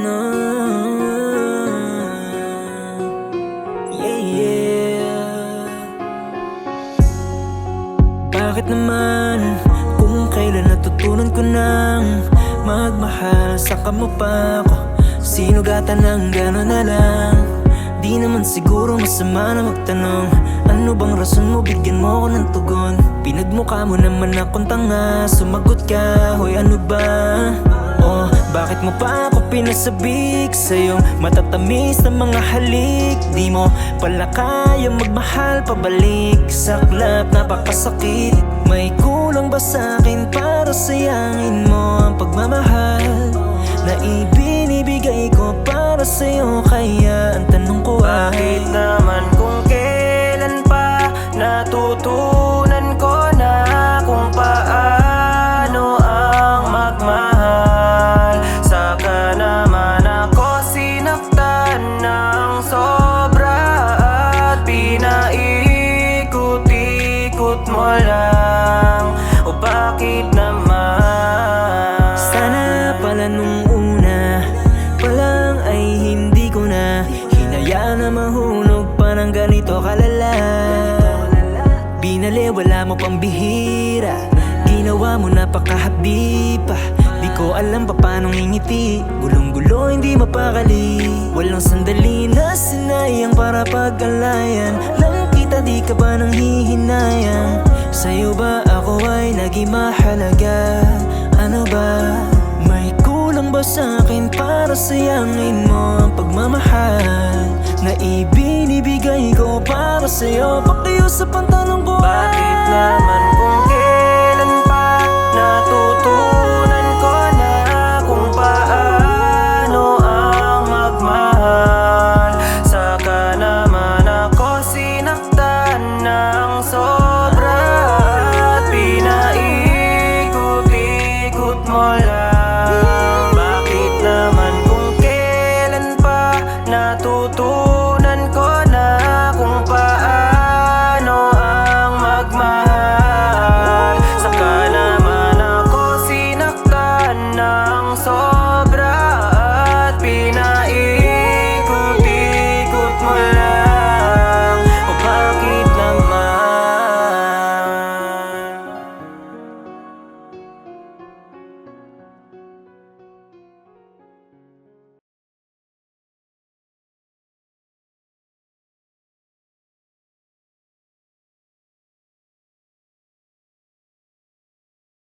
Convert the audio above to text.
no Yeah, yeah. Bakit naman? Kung kailan natutunan ko nang Magmahal Saka mo pa ako. Sinugatan ng gano'n na lang. Di naman siguro masama na magtanong Ano bang rason mo? Bigyan mo ako ng tugon. Pinagmukha mo naman akong tanga. Sumagot ka, hoy ano pa ako pinasabik Sa'yo. Matatamis na mga halik. Di mo pala kaya magmahal pabalik. Saklap, napakasakit May kulang ba sa'kin para sayangin mo ang pagmamahal? Na ibinibigay ko para sa'yo. Kaya ang tanong ko ay Bakit naman kung kailan pa Natutunan lang. O bakit naman? Sana pala nung una Palang ay hindi ko na Hinaya na mahulog pa ng ganito kalala. Binali wala mo pang bihira. Ginawa mo napakahapdi pa Di ko alam pa paano ngingiti. Gulong-gulo hindi mapakali Walang sandali na sinayang para pag-alayan. Lang kita di ka ba nang hihinayang naging mahalaga. Ano ba? May kulang ba sa'kin para sayangin mo ang pagmamahal? Na ibinibigay ko para sa'yo. Pakiusap ang tanong ko. Bakit naman kung